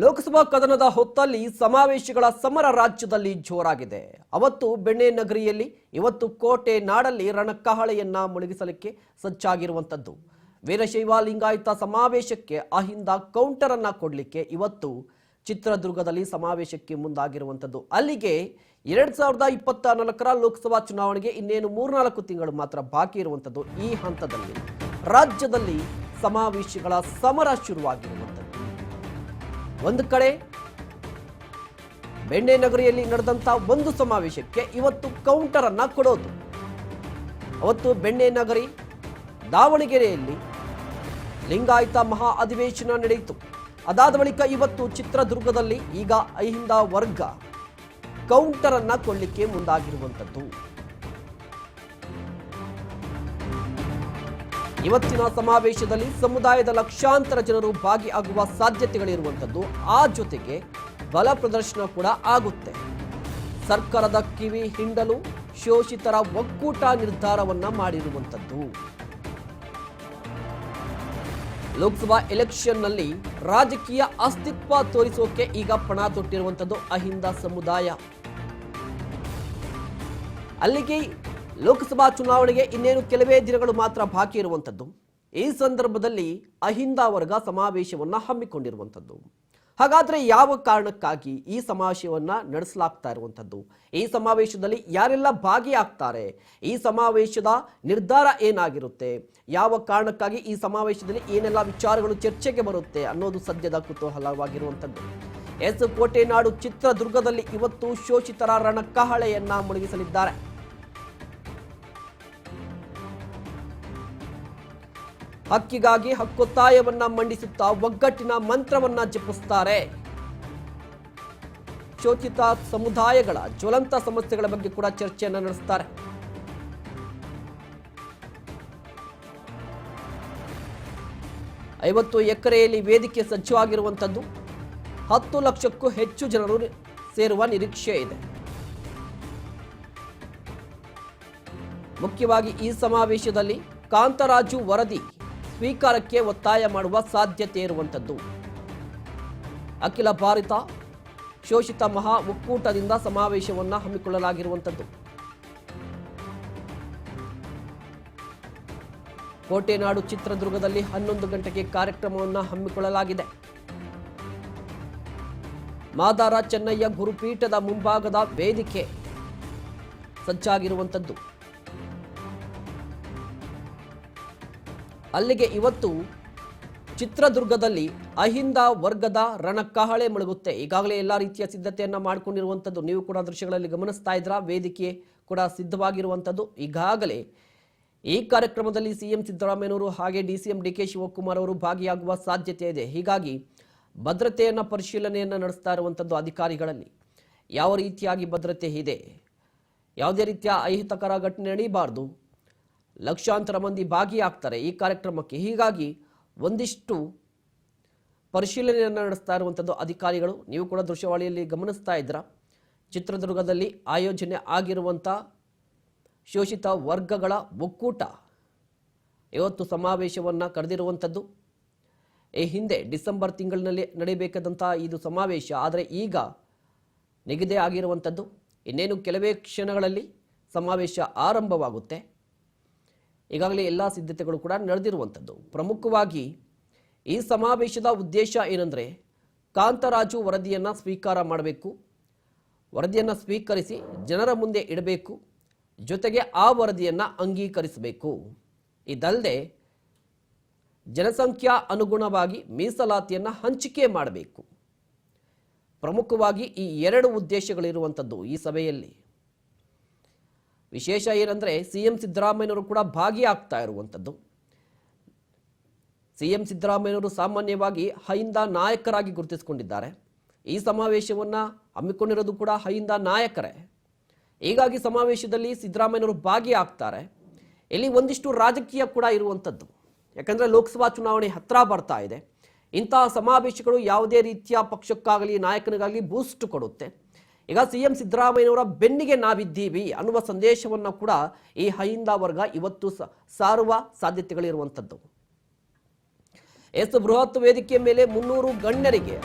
ಲೋಕಸಭಾ ಕದನದ ಹೊತ್ತಲ್ಲಿ ಸಮಾವೇಶಗಳ ಸಮರ ರಾಜ್ಯದಲ್ಲಿ ಜೋರಾಗಿದೆ. ಅವತ್ತು ಬೆಣ್ಣೆ ನಗರಿಯಲ್ಲಿ, ಇವತ್ತು ಕೋಟೆ ನಾಡಲ್ಲಿ ರಣಕಹಳೆಯನ್ನ ಮುಳುಗಿಸಲಿಕ್ಕೆ ಸಜ್ಜಾಗಿರುವಂಥದ್ದು. ವೀರಶೈವ ಲಿಂಗಾಯತ ಸಮಾವೇಶಕ್ಕೆ ಅಹಿಂದ ಕೌಂಟರ್ ಅನ್ನ ಕೊಡಲಿಕ್ಕೆ ಇವತ್ತು ಚಿತ್ರದುರ್ಗದಲ್ಲಿ ಸಮಾವೇಶಕ್ಕೆ ಮುಂದಾಗಿರುವಂಥದ್ದು. ಅಲ್ಲಿಗೆ ಎರಡ್ ಸಾವಿರದ ಇಪ್ಪತ್ತ ನಾಲ್ಕರ ಲೋಕಸಭಾ ಚುನಾವಣೆಗೆ ಇನ್ನೇನು ಮೂರ್ನಾಲ್ಕು ತಿಂಗಳು ಮಾತ್ರ ಬಾಕಿ ಇರುವಂಥದ್ದು ಈ ಹಂತದಲ್ಲಿ. ರಾಜ್ಯದಲ್ಲಿ ಸಮಾವೇಶಗಳ ಸಮರ ಶುರುವಾಗಿರುವಂಥದ್ದು ಒಂದು ಕಡೆ ಬೆಣ್ಣೆ ನಗರಿಯಲ್ಲಿ ನಡೆದಂತ ಒಂದು ಸಮಾವೇಶಕ್ಕೆ ಇವತ್ತು ಕೌಂಟರ್ ಅನ್ನ ಕೊಡೋದು. ಅವತ್ತು ಬೆಣ್ಣೆ ನಗರಿ ದಾವಣಗೆರೆಯಲ್ಲಿ ಲಿಂಗಾಯತ ಮಹಾ ಅಧಿವೇಶನ ನಡೆಯಿತು. ಅದಾದ ಬಳಿಕ ಇವತ್ತು ಚಿತ್ರದುರ್ಗದಲ್ಲಿ ಈಗ ಅಹಿಂದ ವರ್ಗ ಕೌಂಟರ್ ಅನ್ನ ಕೊಡಲಿಕ್ಕೆ ಮುಂದಾಗಿರುವಂಥದ್ದು ಇವತ್ತಿನ ಸಮಾವೇಶದಲ್ಲಿ ಸಮುದಾಯದ ಲಕ್ಷಾಂತರ ಜನರು ಭಾಗಿಯಾಗುವ ಸಾಧ್ಯತೆಗಳಿರುವಂಥದ್ದು ಆ ಜೊತೆಗೆ ಬಲ ಪ್ರದರ್ಶನ ಕೂಡ ಆಗುತ್ತೆ. ಸರ್ಕಾರದ ಕಿವಿ ಹಿಂಡಲು ಶೋಷಿತರ ಒಕ್ಕೂಟ ನಿರ್ಧಾರವನ್ನ ಮಾಡಿರುವಂಥದ್ದು. ಲೋಕಸಭಾ ಎಲೆಕ್ಷನ್ನಲ್ಲಿ ರಾಜಕೀಯ ಅಸ್ತಿತ್ವ ತೋರಿಸೋಕೆ ಈಗ ಪಣ ತೊಟ್ಟಿರುವಂಥದ್ದು ಅಹಿಂದ ಸಮುದಾಯ. ಅಲ್ಲಿಗೆ ಲೋಕಸಭಾ ಚುನಾವಣೆಗೆ ಇನ್ನೇನು ಕೆಲವೇ ದಿನಗಳು ಮಾತ್ರ ಬಾಕಿ ಇರುವಂಥದ್ದು. ಈ ಸಂದರ್ಭದಲ್ಲಿ ಅಹಿಂದ ವರ್ಗ ಸಮಾವೇಶವನ್ನು ಹಮ್ಮಿಕೊಂಡಿರುವಂಥದ್ದು. ಹಾಗಾದರೆ ಯಾವ ಕಾರಣಕ್ಕಾಗಿ ಈ ಸಮಾವೇಶವನ್ನು ನಡೆಸಲಾಗ್ತಾ ಇರುವಂಥದ್ದು? ಈ ಸಮಾವೇಶದಲ್ಲಿ ಯಾರೆಲ್ಲ ಭಾಗಿಯಾಗ್ತಾರೆ? ಈ ಸಮಾವೇಶದ ನಿರ್ಧಾರ ಏನಾಗಿರುತ್ತೆ? ಯಾವ ಕಾರಣಕ್ಕಾಗಿ ಈ ಸಮಾವೇಶದಲ್ಲಿ ಏನೆಲ್ಲ ವಿಚಾರಗಳು ಚರ್ಚೆಗೆ ಬರುತ್ತೆ ಅನ್ನೋದು ಸದ್ಯದ ಕುತೂಹಲವಾಗಿರುವಂಥದ್ದು. ಎಸ್. ಕೋಟೆನಾಡು ಚಿತ್ರದುರ್ಗದಲ್ಲಿ ಇವತ್ತು ಶೋಷಿತರ ರಣಕಹಳೆಯನ್ನ ಮುಳುಗಿಸಲಿದ್ದಾರೆ. ಹಕ್ಕಿಗಾಗಿ ಹಕ್ಕೊತ್ತಾಯವನ್ನ ಮಂಡಿಸುತ್ತಾ ಒಗ್ಗಟ್ಟಿನ ಮಂತ್ರವನ್ನ ಜಪಿಸುತ್ತಾರೆ. ಶೋಚಿತ ಸಮುದಾಯಗಳ ಜ್ವಲಂತ ಸಮಸ್ಯೆಗಳ ಬಗ್ಗೆ ಕೂಡ ಚರ್ಚೆಯನ್ನು ನಡೆಸ್ತಾರೆ. ಐವತ್ತು ಎಕರೆಯಲ್ಲಿ ವೇದಿಕೆ ಸಜ್ಜವಾಗಿರುವಂಥದ್ದು ಹತ್ತು ಲಕ್ಷಕ್ಕೂ ಹೆಚ್ಚು ಜನರು ಸೇರುವ ನಿರೀಕ್ಷೆ ಇದೆ. ಮುಖ್ಯವಾಗಿ ಈ ಸಮಾವೇಶದಲ್ಲಿ ಕಾಂತರಾಜು ವರದಿ ಸ್ವೀಕಾರಕ್ಕೆ ಒತ್ತಾಯ ಮಾಡುವ ಸಾಧ್ಯತೆ ಇರುವಂಥದ್ದು. ಅಖಿಲ ಭಾರತ ಶೋಷಿತ ಮಹಾ ಒಕ್ಕೂಟದಿಂದ ಸಮಾವೇಶವನ್ನು ಹಮ್ಮಿಕೊಳ್ಳಲಾಗಿರುವಂಥದ್ದು. ಕೋಟೆನಾಡು ಚಿತ್ರದುರ್ಗದಲ್ಲಿ ಹನ್ನೊಂದು ಗಂಟೆಗೆ ಕಾರ್ಯಕ್ರಮವನ್ನು ಹಮ್ಮಿಕೊಳ್ಳಲಾಗಿದೆ. ಮಾದಾರ ಚೆನ್ನಯ್ಯ ಗುರುಪೀಠದ ಮುಂಭಾಗದ ವೇದಿಕೆ ಸಜ್ಜಾಗಿರುವಂಥದ್ದು. ಅಲ್ಲಿಗೆ ಇವತ್ತು ಚಿತ್ರದುರ್ಗದಲ್ಲಿ ಅಹಿಂದ ವರ್ಗದ ರಣಕಹಳೆ ಮುಳುಗುತ್ತೆ. ಈಗಾಗಲೇ ಎಲ್ಲ ರೀತಿಯ ಸಿದ್ಧತೆಯನ್ನು ಮಾಡಿಕೊಂಡಿರುವಂಥದ್ದು ನೀವು ಕೂಡ ದೃಶ್ಯಗಳಲ್ಲಿ ಗಮನಿಸ್ತಾ ಇದ್ರ? ವೇದಿಕೆ ಕೂಡ ಸಿದ್ಧವಾಗಿರುವಂಥದ್ದು ಈಗಾಗಲೇ ಈ ಕಾರ್ಯಕ್ರಮದಲ್ಲಿ ಸಿಎಂ ಸಿದ್ದರಾಮಯ್ಯನವರು ಹಾಗೆ D C M D K Shivakumar ಅವರು ಭಾಗಿಯಾಗುವ ಸಾಧ್ಯತೆ ಇದೆ. ಹೀಗಾಗಿ ಭದ್ರತೆಯನ್ನು ಪರಿಶೀಲನೆಯನ್ನು ನಡೆಸ್ತಾ ಇರುವಂಥದ್ದು ಅಧಿಕಾರಿಗಳಲ್ಲಿ. ಯಾವ ರೀತಿಯಾಗಿ ಭದ್ರತೆ ಇದೆ? ಯಾವುದೇ ರೀತಿಯ ಅಹಿತಕರ ಘಟನೆ ನಡೀಬಾರ್ದು. ಲಕ್ಷಾಂತರ ಮಂದಿ ಭಾಗಿಯಾಗ್ತಾರೆ ಈ ಕಾರ್ಯಕ್ರಮಕ್ಕೆ. ಹೀಗಾಗಿ ಒಂದಿಷ್ಟು ಪರಿಶೀಲನೆಯನ್ನು ನಡೆಸ್ತಾ ಇರುವಂಥದ್ದು ಅಧಿಕಾರಿಗಳು. ನೀವು ಕೂಡ ದೃಶ್ಯವಾಳಿಯಲ್ಲಿ ಗಮನಿಸ್ತಾ ಇದ್ದೀರ? ಚಿತ್ರದುರ್ಗದಲ್ಲಿ ಆಯೋಜನೆ ಆಗಿರುವಂಥ ಶೋಷಿತ ವರ್ಗಗಳ ಒಕ್ಕೂಟ ಇವತ್ತು ಸಮಾವೇಶವನ್ನು ಕರೆದಿರುವಂಥದ್ದು. ಈ ಹಿಂದೆ ಡಿಸೆಂಬರ್ ತಿಂಗಳಿನಲ್ಲಿ ನಡೆಯಬೇಕಾದಂಥ ಇದು ಸಮಾವೇಶ. ಆದರೆ ಈಗ ನಿಗದಿ ಆಗಿರುವಂಥದ್ದು. ಇನ್ನೇನು ಕೆಲವೇ ಕ್ಷಣಗಳಲ್ಲಿ ಸಮಾವೇಶ ಆರಂಭವಾಗುತ್ತೆ. ಈಗಾಗಲೇ ಎಲ್ಲ ಸಿದ್ಧತೆಗಳು ಕೂಡ ನಡೆದಿರುವಂಥದ್ದು. ಪ್ರಮುಖವಾಗಿ ಈ ಸಮಾವೇಶದ ಉದ್ದೇಶ ಏನಂದರೆ ಕಾಂತರಾಜು ವರದಿಯನ್ನು ಸ್ವೀಕಾರ ಮಾಡಬೇಕು. ವರದಿಯನ್ನು ಸ್ವೀಕರಿಸಿ ಜನರ ಮುಂದೆ ಇಡಬೇಕು. ಜೊತೆಗೆ ಆ ವರದಿಯನ್ನು ಅಂಗೀಕರಿಸಬೇಕು. ಇದಲ್ಲದೆ ಜನಸಂಖ್ಯಾ ಅನುಗುಣವಾಗಿ ಮೀಸಲಾತಿಯನ್ನು ಹಂಚಿಕೆ ಮಾಡಬೇಕು. ಪ್ರಮುಖವಾಗಿ ಈ ಎರಡು ಉದ್ದೇಶಗಳಿರುವಂಥದ್ದು ಈ ಸಭೆಯಲ್ಲಿ. ವಿಶೇಷ ಏನಂದರೆ ಸಿ ಎಂ ಸಿದ್ದರಾಮಯ್ಯನವರು ಕೂಡ ಭಾಗಿಯಾಗ್ತಾ ಇರುವಂಥದ್ದು. ಸಿ ಎಂ ಸಿದ್ದರಾಮಯ್ಯನವರು ಸಾಮಾನ್ಯವಾಗಿ ಹೈಂದ ನಾಯಕರಾಗಿ ಗುರುತಿಸಿಕೊಂಡಿದ್ದಾರೆ. ಈ ಸಮಾವೇಶವನ್ನು ಹಮ್ಮಿಕೊಂಡಿರೋದು ಕೂಡ ಹೈಂದ ನಾಯಕರೇ. ಹೀಗಾಗಿ ಸಮಾವೇಶದಲ್ಲಿ ಸಿದ್ದರಾಮಯ್ಯನವರು ಭಾಗಿಯಾಗ್ತಾರೆ. ಇಲ್ಲಿ ಒಂದಿಷ್ಟು ರಾಜಕೀಯ ಕೂಡ ಇರುವಂಥದ್ದು. ಯಾಕಂದರೆ ಲೋಕಸಭಾ ಚುನಾವಣೆ ಹತ್ತಿರ ಬರ್ತಾ ಇದೆ. ಇಂತಹ ಸಮಾವೇಶಗಳು ಯಾವುದೇ ರೀತಿಯ ಪಕ್ಷಕ್ಕಾಗಲಿ ನಾಯಕನಿಗಾಗಲಿ ಬೂಸ್ಟ್ ಕೊಡುತ್ತೆ. ಈಗ ಸಿ ಎಂ ಸಿದ್ದರಾಮಯ್ಯನವರ ಬೆನ್ನಿಗೆ ನಾವಿದ್ದೀವಿ ಅನ್ನುವ ಸಂದೇಶವನ್ನು ಕೂಡ ಈ ಹೈಂದ ವರ್ಗ ಇವತ್ತು ಸಾರುವ ಸಾಧ್ಯತೆಗಳಿರುವಂಥದ್ದು. ಎಸ್ ಬೃಹತ್ ವೇದಿಕೆ ಮೇಲೆ ಮುನ್ನೂರು ಗಣ್ಯರಿಗೆ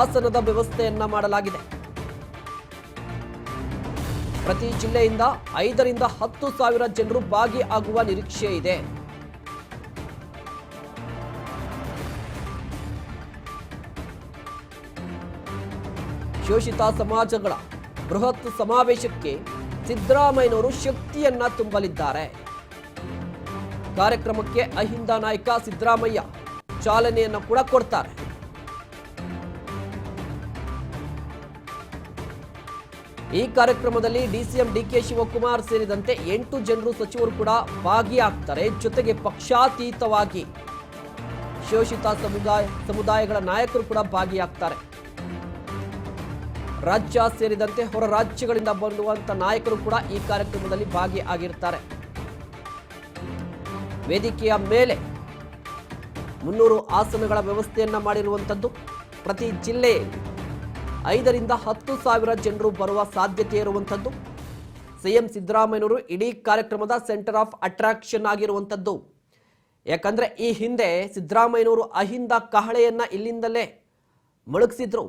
ಆಸನದ ವ್ಯವಸ್ಥೆಯನ್ನ ಮಾಡಲಾಗಿದೆ. ಪ್ರತಿ ಜಿಲ್ಲೆಯಿಂದ ಐದರಿಂದ ಹತ್ತು ಸಾವಿರ ಜನರು ಭಾಗಿಯಾಗುವ ನಿರೀಕ್ಷೆ ಇದೆ ಶೋಷಿತ ಸಮಾಜಗಳ ಬೃಹತ್ ಸಮಾವೇಶಕ್ಕೆ ಸಿದ್ದರಾಮಯ್ಯನವರು ಶಕ್ತಿಯನ್ನ ತುಂಬಲಿದ್ದಾರೆ. ಕಾರ್ಯಕ್ರಮಕ್ಕೆ ಅಹಿಂದ ನಾಯಕ ಸಿದ್ದರಾಮಯ್ಯ ಚಾಲನೆಯನ್ನು ಕೂಡ ಕೊಡ್ತಾರೆ. ಈ ಕಾರ್ಯಕ್ರಮದಲ್ಲಿ ಡಿಸಿಎಂ ಡಿಕೆ ಶಿವಕುಮಾರ್ ಸೇರಿದಂತೆ ಎಂಟು ಜನರು ಸಚಿವರು ಕೂಡ ಭಾಗಿಯಾಗ್ತಾರೆ. ಜೊತೆಗೆ ಪಕ್ಷಾತೀತವಾಗಿ ಶೋಷಿತ ಸಮುದಾಯ, ಸಮುದಾಯಗಳ ನಾಯಕರು ಕೂಡ ಭಾಗಿಯಾಗ್ತಾರೆ. ರಾಜ್ಯ ಸೇರಿದಂತೆ ಹೊರ ರಾಜ್ಯಗಳಿಂದ ಬರುವಂತ ನಾಯಕರು ಕೂಡ ಈ ಕಾರ್ಯಕ್ರಮದಲ್ಲಿ ಭಾಗಿಯಾಗಿರ್ತಾರೆ. ವೇದಿಕೆಯ ಮೇಲೆ ಮುನ್ನೂರು ಆಸನಗಳ ವ್ಯವಸ್ಥೆಯನ್ನ ಮಾಡಿರುವಂಥದ್ದು ಪ್ರತಿ ಜಿಲ್ಲೆ ಐದರಿಂದ ಹತ್ತು ಸಾವಿರ ಜನರು ಬರುವ ಸಾಧ್ಯತೆ ಇರುವಂಥದ್ದು ಸಿಎಂ ಸಿದ್ದರಾಮಯ್ಯನವರು ಇಡೀ ಕಾರ್ಯಕ್ರಮದ ಸೆಂಟರ್ ಆಫ್ ಅಟ್ರಾಕ್ಷನ್ ಆಗಿರುವಂಥದ್ದು ಯಾಕಂದ್ರೆ ಈ ಹಿಂದೆ ಸಿದ್ದರಾಮಯ್ಯನವರು ಅಹಿಂದ ಕಹಳೆಯನ್ನ ಇಲ್ಲಿಂದಲೇ ಮೊಳಗಿಸಿದ್ರು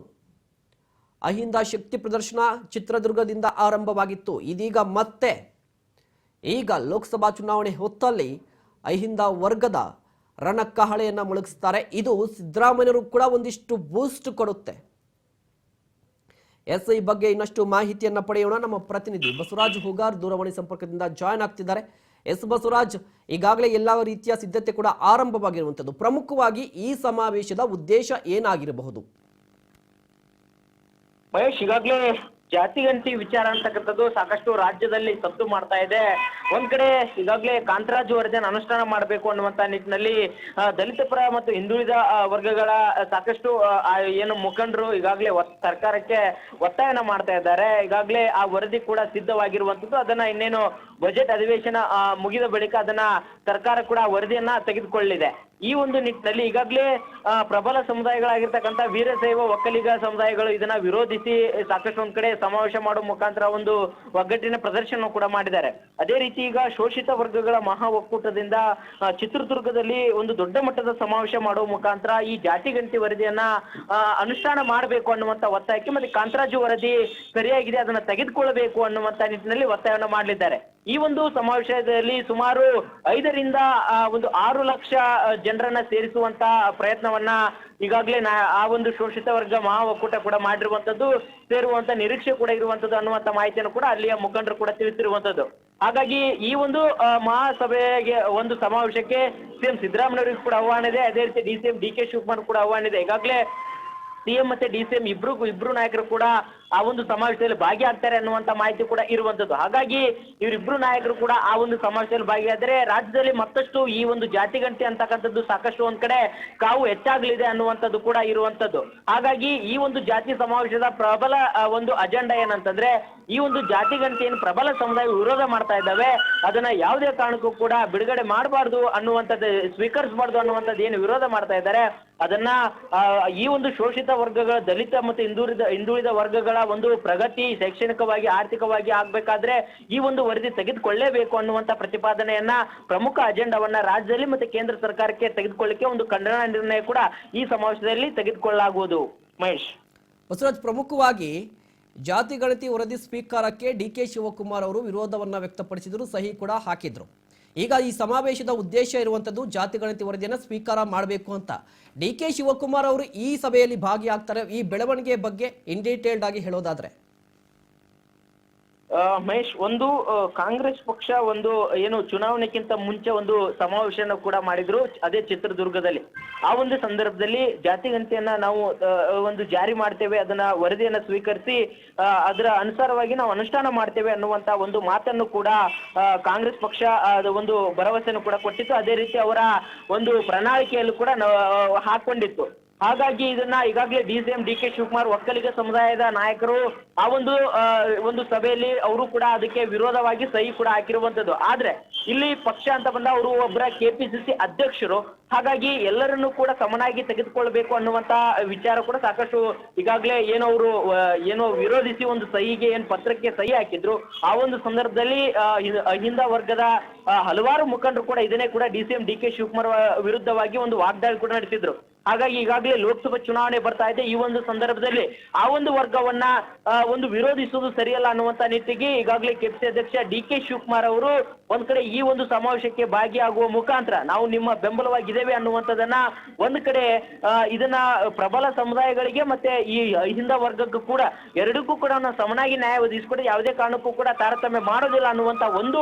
ಅಹಿಂದ ಶಕ್ತಿ ಪ್ರದರ್ಶನ ಚಿತ್ರದುರ್ಗದಿಂದ ಆರಂಭವಾಗಿತ್ತು. ಇದೀಗ ಮತ್ತೆ ಈಗ ಲೋಕಸಭಾ ಚುನಾವಣೆ ಹೊತ್ತಲ್ಲಿ ಅಹಿಂದ ವರ್ಗದ ರಣಕಹಳೆಯನ್ನು ಮುಳುಗಿಸ್ತಾರೆ. ಇದು ಸಿದ್ದರಾಮಯ್ಯರು ಕೂಡ ಒಂದಿಷ್ಟು ಬೂಸ್ಟ್ ಕೊಡುತ್ತೆ. ಎಸ್ ಐ ಬಗ್ಗೆ ಇನ್ನಷ್ಟು ಮಾಹಿತಿಯನ್ನು ಪಡೆಯೋಣ. ನಮ್ಮ ಪ್ರತಿನಿಧಿ ಬಸವರಾಜ್ ಹುಗಾರ್ ದೂರವಾಣಿ ಸಂಪರ್ಕದಿಂದ ಜಾಯ್ನ್ ಆಗ್ತಿದ್ದಾರೆ. ಎಸ್ ಬಸವರಾಜ್, ಈಗಾಗಲೇ ಎಲ್ಲ ರೀತಿಯ ಸಿದ್ಧತೆ ಕೂಡ ಆರಂಭವಾಗಿರುವಂಥದ್ದು ಪ್ರಮುಖವಾಗಿ ಈ ಸಮಾವೇಶದ ಉದ್ದೇಶ ಏನಾಗಿರಬಹುದು? ಮಹೇಶ್ ಈಗಾಗ್ಲೇ ಜಾತಿಗಂತಿ ವಿಚಾರ ಅಂತಕ್ಕಂಥದ್ದು ಸಾಕಷ್ಟು ರಾಜ್ಯದಲ್ಲಿ ಸದ್ದು ಮಾಡ್ತಾ ಇದೆ. ಒಂದ್ ಕಡೆ ಈಗಾಗ್ಲೇ ಕಾಂತರಾಜು ವರದಿಯನ್ನು ಅನುಷ್ಠಾನ ಮಾಡಬೇಕು ಅನ್ನುವಂತ ನಿಟ್ಟಿನಲ್ಲಿ ದಲಿತ ಪರ ಮತ್ತು ಹಿಂದುಳಿದ ವರ್ಗಗಳ ಸಾಕಷ್ಟು ಏನು ಮುಖಂಡರು ಈಗಾಗಲೇ ಸರ್ಕಾರಕ್ಕೆ ಒತ್ತಾಯನ ಮಾಡ್ತಾ ಇದ್ದಾರೆ. ಈಗಾಗಲೇ ಆ ವರದಿ ಕೂಡ ಸಿದ್ಧವಾಗಿರುವಂತದ್ದು ಅದನ್ನ ಇನ್ನೇನು ಬಜೆಟ್ ಅಧಿವೇಶನ ಮುಗಿದ ಬಳಿಕ ಅದನ್ನ ಸರ್ಕಾರ ಕೂಡ ವರದಿಯನ್ನ ತೆಗೆದುಕೊಳ್ಳಿದೆ ಈ ಒಂದು ನಿಟ್ಟಿನಲ್ಲಿ ಈಗಾಗಲೇ ಪ್ರಬಲ ಸಮುದಾಯಗಳಾಗಿರ್ತಕ್ಕಂಥ ವೀರಶೈವ ಒಕ್ಕಲಿಗ ಸಮುದಾಯಗಳು ಇದನ್ನ ವಿರೋಧಿಸಿ ಸಾಕಷ್ಟು ಒಂದ್ ಕಡೆ ಸಮಾವೇಶ ಮಾಡುವ ಮುಖಾಂತರ ಒಂದು ಒಗ್ಗಟ್ಟಿನ ಪ್ರದರ್ಶನ ಕೂಡ ಮಾಡಿದ್ದಾರೆ. ಅದೇ ರೀತಿ ಈಗ ಶೋಷಿತ ವರ್ಗಗಳ ಮಹಾ ಒಕ್ಕೂಟದಿಂದ ಚಿತ್ರದುರ್ಗದಲ್ಲಿ ಒಂದು ದೊಡ್ಡ ಮಟ್ಟದ ಸಮಾವೇಶ ಮಾಡುವ ಮುಖಾಂತರ ಈ ಜಾತಿ ಗಂಟಿ ವರದಿಯನ್ನ ಅನುಷ್ಠಾನ ಮಾಡಬೇಕು ಅನ್ನುವಂತ ಒತ್ತಾಯಕ್ಕೆ ಮತ್ತೆ ಕಾಂತರಾಜು ವರದಿ ಸರಿಯಾಗಿದೆ, ಅದನ್ನ ತೆಗೆದುಕೊಳ್ಳಬೇಕು ಅನ್ನುವಂತ ನಿಟ್ಟಿನಲ್ಲಿ ಒತ್ತಾಯವನ್ನು ಮಾಡಲಿದ್ದಾರೆ. ಈ ಒಂದು ಸಮಾವೇಶದಲ್ಲಿ ಸುಮಾರು ಐದರಿಂದ ಒಂದು ಆರು ಲಕ್ಷ ಜನರನ್ನ ಸೇರಿಸುವಂತ ಪ್ರಯತ್ನವನ್ನ ಈಗಾಗಲೇ ಆ ಒಂದು ಶೋಷಿತ ವರ್ಗ ಮಹಾ ಒಕ್ಕೂಟ ಕೂಡ ಮಾಡಿರುವಂತದ್ದು, ಸೇರುವಂತ ನಿರೀಕ್ಷೆ ಕೂಡ ಇರುವಂತದ್ದು ಅನ್ನುವಂತ ಮಾಹಿತಿಯನ್ನು ಕೂಡ ಅಲ್ಲಿಯ ಮುಖಂಡರು ಕೂಡ ತಿಳಿಸಿರುವಂತದ್ದು. ಹಾಗಾಗಿ ಈ ಒಂದು ಮಹಾಸಭೆಗೆ ಒಂದು ಸಮಾವೇಶಕ್ಕೆ ಸಿಎಂ ಸಿದ್ದರಾಮಯ್ಯವರಿಗೆ ಕೂಡ ಆಹ್ವಾನ ಇದೆ. ಅದೇ ರೀತಿ D C M D K Shivakumar ಕೂಡ ಆಹ್ವಾನ ಇದೆ. ಈಗಾಗಲೇ ಸಿಎಂ ಮತ್ತೆ ಡಿ ಸಿ ಎಂ ಇಬ್ರು ಇಬ್ರು ನಾಯಕರು ಕೂಡ ಆ ಒಂದು ಸಮಾವೇಶದಲ್ಲಿ ಭಾಗಿಯಾಗ್ತಾರೆ ಅನ್ನುವಂತ ಮಾಹಿತಿ ಕೂಡ ಇರುವಂತದ್ದು. ಹಾಗಾಗಿ ಇವರಿಬ್ರು ನಾಯಕರು ಕೂಡ ಆ ಒಂದು ಸಮಾವೇಶದಲ್ಲಿ ಭಾಗಿಯಾದರೆ ರಾಜ್ಯದಲ್ಲಿ ಮತ್ತಷ್ಟು ಈ ಒಂದು ಜಾತಿ ಗಂಟೆ ಅಂತಕ್ಕಂಥದ್ದು ಸಾಕಷ್ಟು ಒಂದ್ ಕಡೆ ಕಾವು ಹೆಚ್ಚಾಗಲಿದೆ ಅನ್ನುವಂಥದ್ದು ಕೂಡ ಇರುವಂತದ್ದು. ಹಾಗಾಗಿ ಈ ಒಂದು ಜಾತಿ ಸಮಾವೇಶದ ಪ್ರಬಲ ಒಂದು ಅಜೆಂಡಾ ಏನಂತಂದ್ರೆ ಈ ಒಂದು ಜಾತಿ ಏನು ಪ್ರಬಲ ಸಮುದಾಯ ವಿರೋಧ ಮಾಡ್ತಾ ಇದ್ದಾವೆ. ಅದನ್ನ ಯಾವುದೇ ಕಾರಣಕ್ಕೂ ಕೂಡ ಬಿಡುಗಡೆ ಮಾಡಬಾರ್ದು ಅನ್ನುವಂಥದ್ದು, ಸ್ವೀಕರಿಸಬಾರ್ದು ಅನ್ನುವಂಥದ್ದು ಏನು ವಿರೋಧ ಮಾಡ್ತಾ ಇದ್ದಾರೆ. ಅದನ್ನ ಈ ಒಂದು ಶೋಷಿತ ವರ್ಗಗಳ ದಲಿತ ಮತ್ತು ಹಿಂದುಳಿದ ಹಿಂದುಳಿದ ವರ್ಗಗಳ ಒಂದು ಪ್ರಗತಿ ಶೈಕ್ಷಣಿಕವಾಗಿ, ಆರ್ಥಿಕವಾಗಿ ಆಗ್ಬೇಕಾದ್ರೆ ಈ ಒಂದು ವರದಿ ತೆಗೆದುಕೊಳ್ಳೇಬೇಕು ಅನ್ನುವಂತ ಪ್ರತಿಪಾದನೆಯನ್ನ ಪ್ರಮುಖ ಅಜೆಂಡಾವನ್ನ ರಾಜ್ಯದಲ್ಲಿ ಮತ್ತೆ ಕೇಂದ್ರ ಸರ್ಕಾರಕ್ಕೆ ತೆಗೆದುಕೊಳ್ಳಿಕ್ಕೆ ಒಂದು ಖಂಡನ ನಿರ್ಣಯ ಕೂಡ ಈ ಸಮಾವೇಶದಲ್ಲಿ ತೆಗೆದುಕೊಳ್ಳಲಾಗುವುದು. ಮಹೇಶ್. ಬಸವರಾಜ್, ಪ್ರಮುಖವಾಗಿ ಜಾತಿ, ಗಣತಿ, ವರದಿ ಸ್ವೀಕಾರಕ್ಕೆ ಡಿ ಕೆ ಶಿವಕುಮಾರ್ ಅವರು ವಿರೋಧವನ್ನ ವ್ಯಕ್ತಪಡಿಸಿದ್ರು, ಸಹಿ ಕೂಡ ಹಾಕಿದ್ರು. ಈಗ ಈ ಸಮಾವೇಶದ ಉದ್ದೇಶ ಇರುವಂಥದ್ದು ಜಾತಿ ಗಣತಿ ವರದಿಯನ್ನು ಸ್ವೀಕಾರ ಮಾಡಬೇಕು ಅಂತ. ಡಿ ಕೆ ಶಿವಕುಮಾರ್ ಅವರು ಈ ಸಭೆಯಲ್ಲಿ ಭಾಗಿಯಾಗ್ತಾರೆ. ಈ ಬೆಳವಣಿಗೆ ಬಗ್ಗೆ ಇನ್ ಡೀಟೇಲ್ಡ್ ಆಗಿ ಹೇಳೋದಾದ್ರೆ. ಮಹೇಶ್, ಒಂದು ಕಾಂಗ್ರೆಸ್ ಪಕ್ಷ ಒಂದು, ಏನು ಚುನಾವಣೆಗಿಂತ ಮುಂಚೆ ಒಂದು ಸಮಾವೇಶನ ಕೂಡ ಮಾಡಿದ್ರು ಅದೇ ಚಿತ್ರದುರ್ಗದಲ್ಲಿ. ಆ ಒಂದು ಸಂದರ್ಭದಲ್ಲಿ ಜಾತಿ ಗಂಟೆಯನ್ನ ನಾವು ಒಂದು ಜಾರಿ ಮಾಡ್ತೇವೆ, ಅದನ್ನ ವರದಿಯನ್ನ ಸ್ವೀಕರಿಸಿ ಅದರ ಅನುಸಾರವಾಗಿ ನಾವು ಅನುಷ್ಠಾನ ಮಾಡ್ತೇವೆ ಅನ್ನುವಂತ ಒಂದು ಮಾತನ್ನು ಕೂಡ ಕಾಂಗ್ರೆಸ್ ಪಕ್ಷ ಒಂದು ಭರವಸೆಯನ್ನು ಕೂಡ ಕೊಟ್ಟಿತ್ತು. ಅದೇ ರೀತಿ ಅವರ ಒಂದು ಪ್ರಣಾಳಿಕೆಯಲ್ಲೂ ಕೂಡ ಹಾಕೊಂಡಿತ್ತು. ಹಾಗಾಗಿ ಇದನ್ನ ಈಗಾಗಲೇ D C M, D K Shivakumar Vokkaliga ಸಮುದಾಯದ ನಾಯಕರು ಆ ಒಂದು ಒಂದು ಸಭೆಯಲ್ಲಿ ಅವರು ಕೂಡ ಅದಕ್ಕೆ ವಿರೋಧವಾಗಿ ಸಹಿ ಕೂಡ ಹಾಕಿರುವಂತದ್ದು. ಆದ್ರೆ ಇಲ್ಲಿ ಪಕ್ಷ ಅಂತ ಬಂದ ಅವರು ಒಬ್ಬರ ಕೆಪಿಸಿಸಿ ಅಧ್ಯಕ್ಷರು ಹಾಗಾಗಿ ಎಲ್ಲರನ್ನೂ ಕೂಡ ಸಮನಾಗಿ ತೆಗೆದುಕೊಳ್ಬೇಕು ಅನ್ನುವಂತ ವಿಚಾರ ಕೂಡ ಸಾಕಷ್ಟು ಈಗಾಗಲೇ ಏನೋ ಅವರು ಏನೋ ವಿರೋಧಿಸಿ ಒಂದು ಸಹಿಗೆ ಏನ್ ಪತ್ರಕ್ಕೆ ಸಹಿ ಹಾಕಿದ್ರು. ಆ ಒಂದು ಸಂದರ್ಭದಲ್ಲಿ ಹಿಂದ ವರ್ಗದ ಹಲವಾರು ಮುಖಂಡರು ಕೂಡ ಇದನ್ನೇ ಕೂಡ D C M, D K Shivakumar ವಿರುದ್ಧವಾಗಿ ಒಂದು ವಾಗ್ದಾಳಿ ಕೂಡ ನಡೆಸಿದ್ರು. ಹಾಗಾಗಿ ಈಗಾಗಲೇ ಲೋಕಸಭಾ ಚುನಾವಣೆ ಬರ್ತಾ ಇದೆ. ಈ ಒಂದು ಸಂದರ್ಭದಲ್ಲಿ ಆ ಒಂದು ವರ್ಗವನ್ನ ಒಂದು ವಿರೋಧಿಸುವುದು ಸರಿಯಲ್ಲ ಅನ್ನುವಂತ ನಿಟ್ಟಿಗೆ ಈಗಾಗಲೇ ಕೆಪಿಸಿ ಅಧ್ಯಕ್ಷ ಡಿ ಕೆ ಶಿವಕುಮಾರ್ ಅವರು ಒಂದ್ ಕಡೆ ಈ ಒಂದು ಸಮಾವೇಶಕ್ಕೆ ಭಾಗಿಯಾಗುವ ಮುಖಾಂತರ ನಾವು ನಿಮ್ಮ ಬೆಂಬಲವಾಗಿದ್ದೇವೆ ಅನ್ನುವಂಥದ್ದನ್ನ ಒಂದ್ ಕಡೆ ಇದನ್ನ ಪ್ರಬಲ ಸಮುದಾಯಗಳಿಗೆ ಮತ್ತೆ ಈ ಹಿಂದ ವರ್ಗಕ್ಕೂ ಕೂಡ ಎರಡಕ್ಕೂ ಕೂಡ ಸಮನಾಗಿ ನ್ಯಾಯ ಒದಗಿಸಿಕೊಡಿ, ಯಾವುದೇ ಕಾರಣಕ್ಕೂ ಕೂಡ ತಾರತಮ್ಯ ಮಾಡೋದಿಲ್ಲ ಅನ್ನುವಂತ ಒಂದು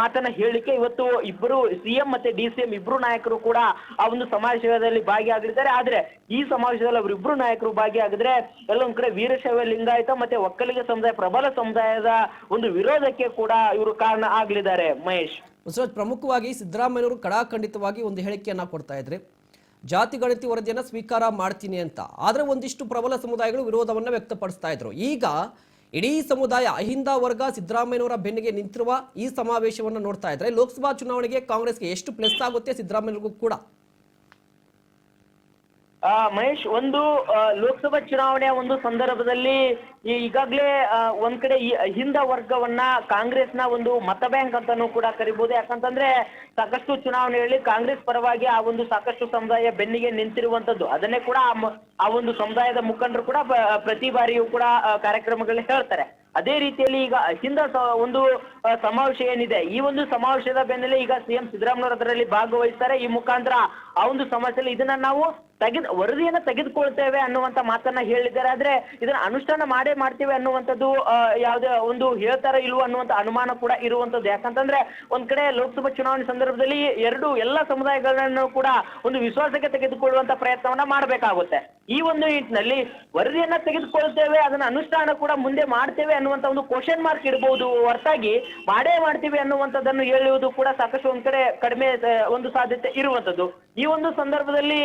ಮಾತನ್ನ ಹೇಳಿಕೆ ಇವತ್ತು ಇಬ್ಬರು ಸಿಎಂ ಮತ್ತೆ ಡಿ ಸಿ ಇಬ್ರು ನಾಯಕರು ಕೂಡ ಆ ಒಂದು ಸಮಾವೇಶದಲ್ಲಿ ಭಾಗಿಯಾಗಿದ್ದಾರೆ. ಆದ್ರೆ ಈ ಸಮಾವೇಶದಲ್ಲಿ ಅವರಿಬ್ರು ನಾಯಕರು ಭಾಗಿಯಾಗಿದ್ರೆ ಎಲ್ಲೊಂದ್ ಕಡೆ ವೀರಶೈವ ಲಿಂಗಾಯತ ಮತ್ತೆ ಒಕ್ಕಲಿಗ ಸಮುದಾಯ, ಪ್ರಬಲ ಸಮುದಾಯದ ಒಂದು ವಿರೋಧಕ್ಕೆ ಕೂಡ ಇವರು ಕಾರಣ ಆಗ್ಲಿದ್ದಾರೆ. ಮಹೇಶ್. ಬಸವರಾಜ್ ಪ್ರಮುಖವಾಗಿ ಸಿದ್ದರಾಮಯ್ಯವರು ಕಡಾಖಂಡಿತವಾಗಿ ಒಂದು ಹೇಳಿಕೆಯನ್ನ ಕೊಡ್ತಾ ಇದ್ರಿ. ಜಾತಿ ಗಣತಿ ವರದಿಯನ್ನು ಸ್ವೀಕಾರ ಮಾಡ್ತೀನಿ ಅಂತ. ಆದರೆ ಒಂದಿಷ್ಟು ಪ್ರಬಲ ಸಮುದಾಯಗಳು ವಿರೋಧವನ್ನು ವ್ಯಕ್ತಪಡಿಸ್ತಾ ಇದ್ರು. ಈಗ ಇಡೀ ಸಮುದಾಯ ಅಹಿಂದ ವರ್ಗ ಸಿದ್ದರಾಮಯ್ಯನವರ ಬೆನ್ನಿಗೆ ನಿಂತಿರುವ ಈ ಸಮಾವೇಶವನ್ನು ನೋಡ್ತಾ ಇದ್ರೆ, ಲೋಕಸಭಾ ಚುನಾವಣೆಗೆ ಕಾಂಗ್ರೆಸ್ಗೆ ಎಷ್ಟು ಪ್ಲಸ್ ಆಗುತ್ತೆ ಸಿದ್ದರಾಮಯ್ಯರಿಗೂ ಕೂಡ? ಮಹೇಶ್, ಒಂದು ಲೋಕಸಭಾ ಚುನಾವಣೆಯ ಒಂದು ಸಂದರ್ಭದಲ್ಲಿ ಈಗಾಗಲೇ ಒಂದ್ ಕಡೆ ಹಿಂದ ವರ್ಗವನ್ನ ಕಾಂಗ್ರೆಸ್ನ ಒಂದು ಮತ ಬ್ಯಾಂಕ್ ಅಂತಾನೂ ಕೂಡ ಕರಿಬಹುದು ಯಾಕಂತಂದ್ರೆ ಸಾಕಷ್ಟು ಚುನಾವಣೆಯಲ್ಲಿ ಕಾಂಗ್ರೆಸ್ ಪರವಾಗಿ ಆ ಒಂದು ಸಾಕಷ್ಟು ಸಮುದಾಯ ಬೆನ್ನಿಗೆ ನಿಂತಿರುವಂತದ್ದು. ಅದನ್ನೇ ಕೂಡ ಆ ಒಂದು ಸಮುದಾಯದ ಮುಖಂಡರು ಕೂಡ ಪ್ರತಿ ಬಾರಿಯೂ ಕೂಡ ಕಾರ್ಯಕ್ರಮಗಳಲ್ಲಿ ಹೇಳ್ತಾರೆ. ಅದೇ ರೀತಿಯಲ್ಲಿ ಈಗ ಅಹಿಂದ ಒಂದು ಸಮಾವೇಶ ಏನಿದೆ, ಈ ಒಂದು ಸಮಾವೇಶದ ಬೆನ್ನಲ್ಲೇ ಈಗ ಸಿಎಂ ಸಿದ್ದರಾಮಯ್ಯ ಅದರಲ್ಲಿ ಭಾಗವಹಿಸ್ತಾರೆ. ಈ ಮುಖಾಂತರ ಆ ಒಂದು ಸಮಸ್ಯೆಯಲ್ಲಿ ಇದನ್ನ ನಾವು ತೆಗೆದು, ವರದಿಯನ್ನ ತೆಗೆದುಕೊಳ್ತೇವೆ ಅನ್ನುವಂತ ಮಾತನ್ನ ಹೇಳಿದ್ದಾರೆ. ಆದ್ರೆ ಇದನ್ನ ಅನುಷ್ಠಾನ ಮಾಡೇ ಮಾಡ್ತೇವೆ ಅನ್ನುವಂಥದ್ದು ಯಾವುದೇ ಒಂದು ಹೇಳ್ತಾರ ಇಲ್ವೋ ಅನ್ನುವಂತ ಅನುಮಾನ ಕೂಡ ಇರುವಂತದ್ದು ಯಾಕಂತಂದ್ರೆ ಒಂದ್ ಕಡೆ ಲೋಕಸಭಾ ಚುನಾವಣೆ ಸಂದರ್ಭದಲ್ಲಿ ಎರಡು ಎಲ್ಲ ಸಮುದಾಯಗಳನ್ನು ಕೂಡ ಒಂದು ವಿಶ್ವಾಸಕ್ಕೆ ತೆಗೆದುಕೊಳ್ಳುವಂತ ಪ್ರಯತ್ನವನ್ನ ಮಾಡಬೇಕಾಗುತ್ತೆ. ಈ ಒಂದು ನಿಟ್ಟಿನಲ್ಲಿ ವರದಿಯನ್ನ ತೆಗೆದುಕೊಳ್ತೇವೆ ಅದನ್ನ ಅನುಷ್ಠಾನ ಕೂಡ ಮುಂದೆ ಮಾಡ್ತೇವೆ ಅನ್ನುವಂತ ಒಂದು ಕ್ವಶನ್ ಮಾರ್ಕ್ ಇಡಬಹುದು ಹೊರತಾಗಿ ಮಾಡೇ ಮಾಡ್ತೀವಿ ಅನ್ನುವಂಥದ್ದನ್ನು ಹೇಳುವುದು ಕೂಡ ಸಾಕಷ್ಟು ಒಂದ್ ಕಡೆ ಕಡಿಮೆ ಒಂದು ಸಾಧ್ಯತೆ ಇರುವಂತದ್ದು ಈ ಒಂದು ಸಂದರ್ಭದಲ್ಲಿ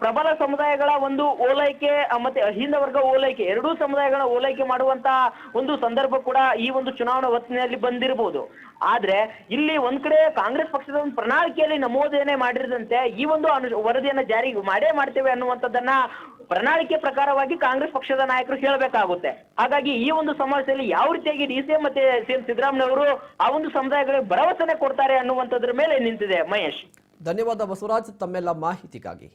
ಪ್ರಬಲ ಸಮುದಾಯಗಳ ಒಂದು ಓಲೈಕೆ ಮತ್ತೆ ಅಹಿಂದ ವರ್ಗ ಓಲೈಕೆ, ಎರಡೂ ಸಮುದಾಯಗಳ ಓಲೈಕೆ ಮಾಡುವಂತ ಒಂದು ಸಂದರ್ಭ ಕೂಡ ಈ ಒಂದು ಚುನಾವಣಾ ಹೊತ್ತಿನಲ್ಲಿ ಬಂದಿರಬಹುದು ಆದ್ರೆ ಇಲ್ಲಿ ಒಂದ್ ಕಡೆ ಕಾಂಗ್ರೆಸ್ ಪಕ್ಷದ ಒಂದು ಪ್ರಣಾಳಿಕೆಯಲ್ಲಿ ನಮೋದನೆ ಮಾಡಿರದಂತೆ ಈ ಒಂದು ಅನು, ವರದಿಯನ್ನ ಜಾರಿ ಮಾಡೇ ಮಾಡ್ತೇವೆ ಅನ್ನುವಂಥದ್ದನ್ನ ಪ್ರಣಾಳಿಕೆ ಪ್ರಕಾರವಾಗಿ ಕಾಂಗ್ರೆಸ್ ಪಕ್ಷದ ನಾಯಕರು ಹೇಳಬೇಕಾಗುತ್ತೆ. ಹಾಗಾಗಿ ಈ ಒಂದು ಸಮಾವೇಶದಲ್ಲಿ ಯಾವ ರೀತಿಯಾಗಿ ಡಿ ಸಿ ಎಂ ಮತ್ತೆ ಸಿ ಎಂ ಸಿದ್ದರಾಮಯ್ಯವರು ಆ ಒಂದು ಸಮುದಾಯಗಳಿಗೆ ಭರವಸೆನೆ ಕೊಡ್ತಾರೆ ಅನ್ನುವಂಥದ್ರ ಮೇಲೆ ನಿಂತಿದೆ ಮಹೇಶ್. ಧನ್ಯವಾದ ಬಸವರಾಜ್, ತಮ್ಮೆಲ್ಲ ಮಾಹಿತಿಗಾಗಿ.